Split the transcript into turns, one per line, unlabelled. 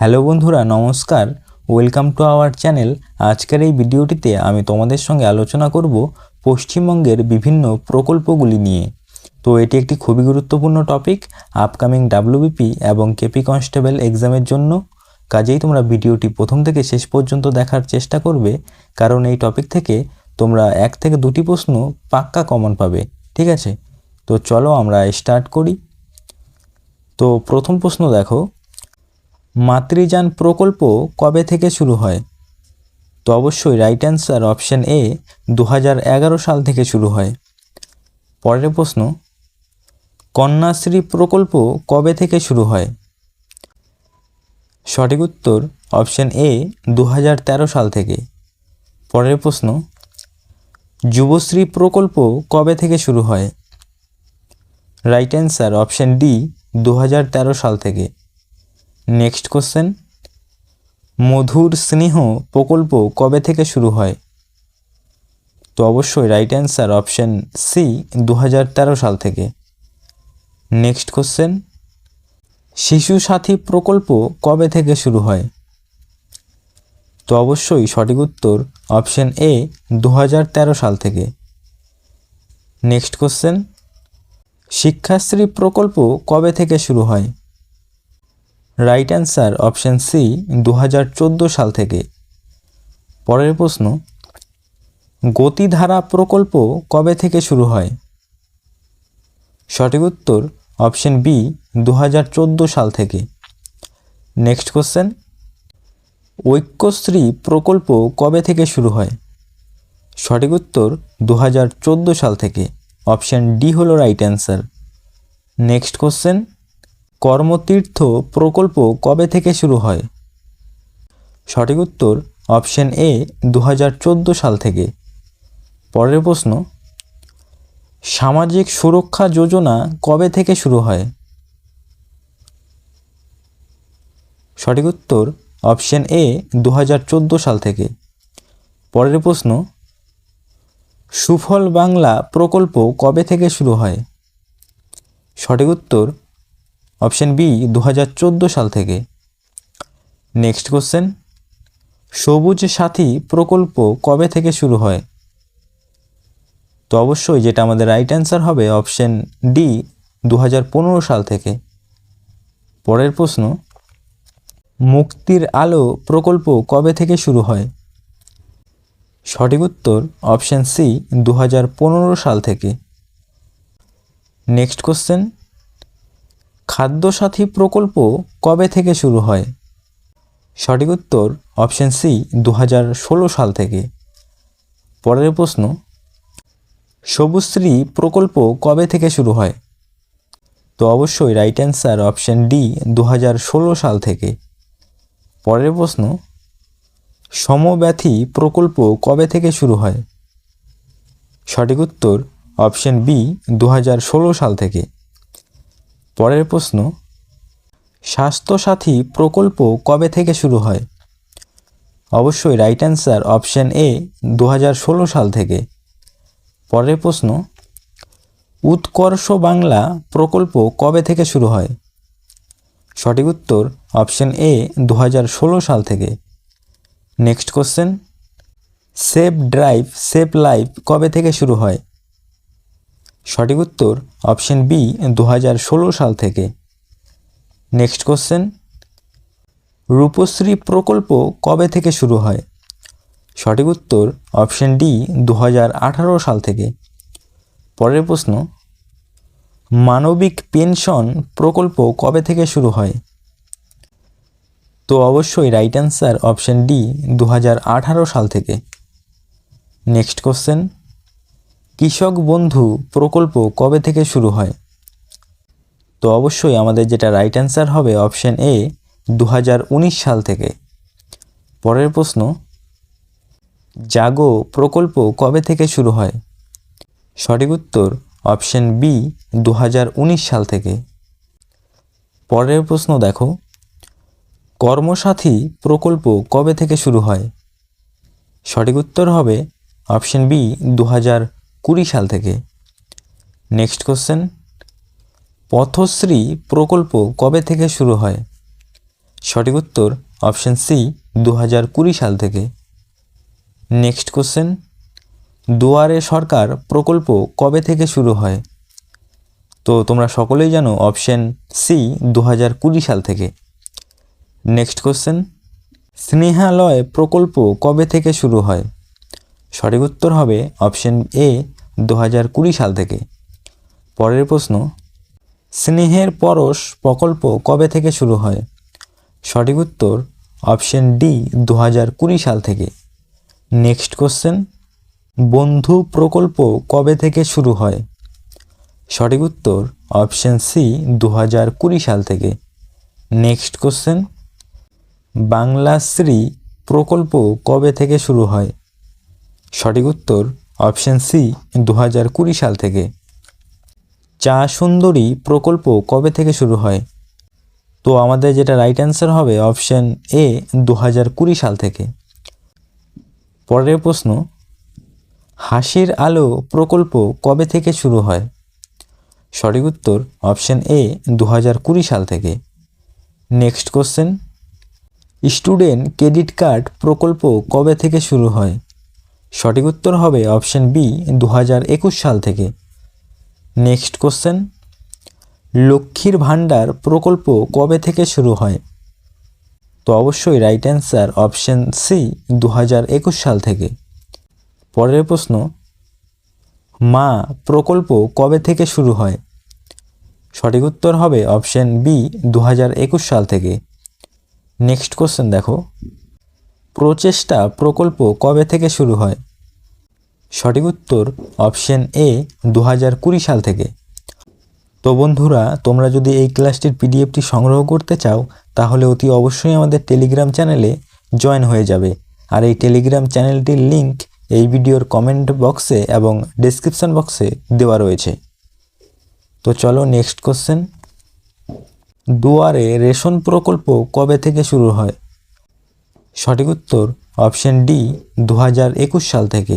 Hello বন্ধুরা, নমস্কার। Welcome to our channel. আজকের এই ভিডিওটিতে আমি তোমাদের সঙ্গে আলোচনা করব পশ্চিমবঙ্গের বিভিন্ন প্রকল্পগুলি নিয়ে। তো এটি একটি খুবই গুরুত্বপূর্ণ টপিক আপকামিং ডাব্লিউবিপি এবং কেপি কনস্টেবল এক্সামের জন্য। কাজেই তোমরা ভিডিওটি প্রথম থেকে শেষ পর্যন্ত দেখার চেষ্টা করবে, কারণ এই টপিক থেকে তোমরা এক থেকে দুটি প্রশ্ন পাক্কা কমন পাবে, ঠিক আছে? তো চলো আমরা স্টার্ট করি। তো প্রথম প্রশ্ন দেখো মাতৃযান প্রকল্প কবে থেকে শুরু হয়? তো অবশ্যই রাইট অ্যান্সার অপশন এ দু হাজার এগারো সাল থেকে শুরু হয়। পরের প্রশ্ন, কন্যাশ্রী প্রকল্প কবে থেকে শুরু হয়? সঠিক উত্তর অপশন এ দু হাজার তেরো সাল থেকে। পরের প্রশ্ন, যুবশ্রী প্রকল্প কবে থেকে শুরু হয়? রাইট অ্যান্সার অপশান ডি দু হাজার তেরো সাল থেকে। নেক্সট কোশ্চেন মধুর স্নেহ প্রকল্প কবে থেকে শুরু হয়? তো অবশ্যই রাইট অ্যান্সার অপশন সি দু হাজার তেরো সাল থেকে। নেক্সট কোশ্চেন শিশু সাথী প্রকল্প কবে থেকে শুরু হয়? তো অবশ্যই সঠিক উত্তর অপশন এ দু হাজার তেরো সাল থেকে। নেক্সট কোশ্চেন শিক্ষাশ্রী প্রকল্প কবে থেকে শুরু হয়? রাইট অ্যান্সার অপশন সি দু হাজার চোদ্দ সাল থেকে। পরের প্রশ্ন, গতিধারা প্রকল্প কবে থেকে শুরু হয়? সঠিক উত্তর অপশন বি দু হাজার চোদ্দ সাল থেকে। নেক্সট কোশ্চেন ঐক্যশ্রী প্রকল্প কবে থেকে শুরু হয়? সঠিক উত্তর দু হাজার চোদ্দ সাল থেকে। অপশান ডি হলো right answer next question Karmatirtha প্রকল্প কবে থেকে শুরু হয়? সঠিক উত্তর অপশন এ দু হাজার চোদ্দ সাল থেকে। পরের প্রশ্ন, সামাজিক সুরক্ষা যোজনা কবে থেকে শুরু হয়? সঠিক উত্তর অপশন এ দু হাজার চোদ্দ সাল থেকে। পরের প্রশ্ন, সুফল বাংলা প্রকল্প কবে থেকে শুরু হয়? সঠিক উত্তর অপশন বি দু হাজার চোদ্দ সাল থেকে। নেক্সট কোশ্চেন, সবুজ সাথী প্রকল্প কবে থেকে শুরু হয়? তো অবশ্যই যেটা আমাদের রাইট অ্যান্সার হবে অপশন ডি দু হাজার পনেরো সাল থেকে। পরের প্রশ্ন, মুক্তির আলো প্রকল্প কবে থেকে শুরু হয়? সঠিক উত্তর অপশান সি দু হাজার পনেরো সাল থেকে। নেক্সট কোশ্চেন খাদ্যসাথী প্রকল্প কবে থেকে শুরু হয়? সঠিক উত্তর অপশন সি দু হাজার ষোলো সাল থেকে। পরের প্রশ্ন সবুজশ্রী প্রকল্প কবে থেকে শুরু হয়? তো অবশ্যই রাইট অ্যান্সার অপশন ডি দু হাজার ষোলো সাল থেকে। পরের প্রশ্ন, সমব্যথী প্রকল্প কবে থেকে শুরু হয়? সঠিক উত্তর অপশন বি দু হাজার ষোলো সাল থেকে। পরের প্রশ্ন, স্বাস্থ্যসাথী প্রকল্প কবে থেকে শুরু হয়? অবশ্যই রাইট অ্যান্সার অপশন এ দু হাজার ষোলো সাল থেকে। পরের প্রশ্ন, উৎকর্ষ বাংলা প্রকল্প কবে থেকে শুরু হয়? সঠিক উত্তর অপশন এ দু হাজার ষোলো সাল থেকে। Next question save drive save life কবে থেকে শুরু হয়? সঠিক উত্তর অপশন বি দু হাজার ষোলো সাল থেকে। Next question. রূপশ্রী প্রকল্প কবে থেকে শুরু হয়? সঠিক উত্তর অপশন ডি দু হাজার আঠারো সাল থেকে। পরের প্রশ্ন, মানবিক পেনশন প্রকল্প কবে থেকে শুরু হয়? তো অবশ্যই রাইট অ্যান্সার অপশন ডি দু হাজার আঠারো সাল থেকে। Next question. কৃষক বন্ধু প্রকল্প কবে থেকে শুরু হয়? তো অবশ্যই আমাদের যেটা রাইট অ্যান্সার হবে অপশন এ দু হাজার উনিশ সাল থেকে। পরের প্রশ্ন, জাগো প্রকল্প কবে থেকে শুরু হয়? সঠিক উত্তর অপশন বি দু হাজার উনিশ সাল থেকে। পরের প্রশ্ন দেখো, কর্মসাথী প্রকল্প কবে থেকে শুরু হয়? সঠিক উত্তর হবে অপশন বি দু হাজার কুড়ি সাল থেকে। নেক্সট কোশ্চেন পথশ্রী প্রকল্প কবে থেকে শুরু হয়? সঠিক উত্তর অপশন সি দু হাজার কুড়ি সাল থেকে। নেক্সট কোশ্চেন দুয়ারে সরকার প্রকল্প কবে থেকে শুরু হয়? তো তোমরা সকলেই জানো অপশন সি দু হাজার কুড়ি সাল থেকে। নেক্সট কোশ্চেন স্নেহালয় প্রকল্প কবে থেকে শুরু হয়? সঠিক উত্তর হবে অপশন এ দু হাজার কুড়ি সাল থেকে। পরের প্রশ্ন, স্নেহের পরশ প্রকল্প কবে থেকে শুরু হয়? সঠিক উত্তর, অপশন ডি দু হাজার কুড়ি সাল থেকে। নেক্সট কোশ্চেন, বন্ধু প্রকল্প কবে থেকে শুরু হয়? সঠিক উত্তর, অপশন সি দু হাজার কুড়ি সাল থেকে। নেক্সট কোশ্চেন বাংলাশ্রী প্রকল্প কবে থেকে শুরু হয়? সঠিক উত্তর অপশন সি দু হাজার কুড়ি সাল থেকে। চা সুন্দরী প্রকল্প কবে থেকে শুরু হয়? তো আমাদের যেটা রাইট অ্যান্সার হবে অপশন এ দু হাজার কুড়ি সাল থেকে। পরের প্রশ্ন, হাসির আলো প্রকল্প কবে থেকে শুরু হয়? সঠিক উত্তর অপশন এ দু হাজার কুড়ি সাল থেকে। Next question, student credit card প্রকল্প কবে থেকে শুরু হয়? সঠিক উত্তর হবে অপশন বি দু হাজার একুশ সাল থেকে। নেক্সট কোশ্চেন, লক্ষ্মীর ভাণ্ডার প্রকল্প কবে থেকে শুরু হয়? তো অবশ্যই রাইট অ্যান্সার অপশন সি দু হাজার একুশ সাল থেকে। পরের প্রশ্ন, মা প্রকল্প কবে থেকে শুরু হয়? সঠিক উত্তর হবে অপশন বি দু হাজার একুশ সাল থেকে। নেক্সট কোশ্চেন দেখো। প্রচেষ্টা, প্রকল্প কবে থেকে শুরু হয়? সঠিক উত্তর অপশন এ দু হাজার কুড়ি সাল থেকে। তো বন্ধুরা, তোমরা যদি এই ক্লাসটির পিডিএফটি সংগ্রহ করতে চাও, তাহলে অতি অবশ্যই আমাদের টেলিগ্রাম চ্যানেলে জয়েন হয়ে যাবে। আর এই টেলিগ্রাম চ্যানেলটির লিংক এই ভিডিওর কমেন্ট বক্সে এবং ডেসক্রিপশন বক্সে দেওয়া রয়েছে। তো চলো নেক্সট কোশ্চেন। দুয়ারে রেশন প্রকল্প কবে থেকে শুরু হয়? সঠিক উত্তর অপশন ডি দু হাজার একুশ সাল থেকে।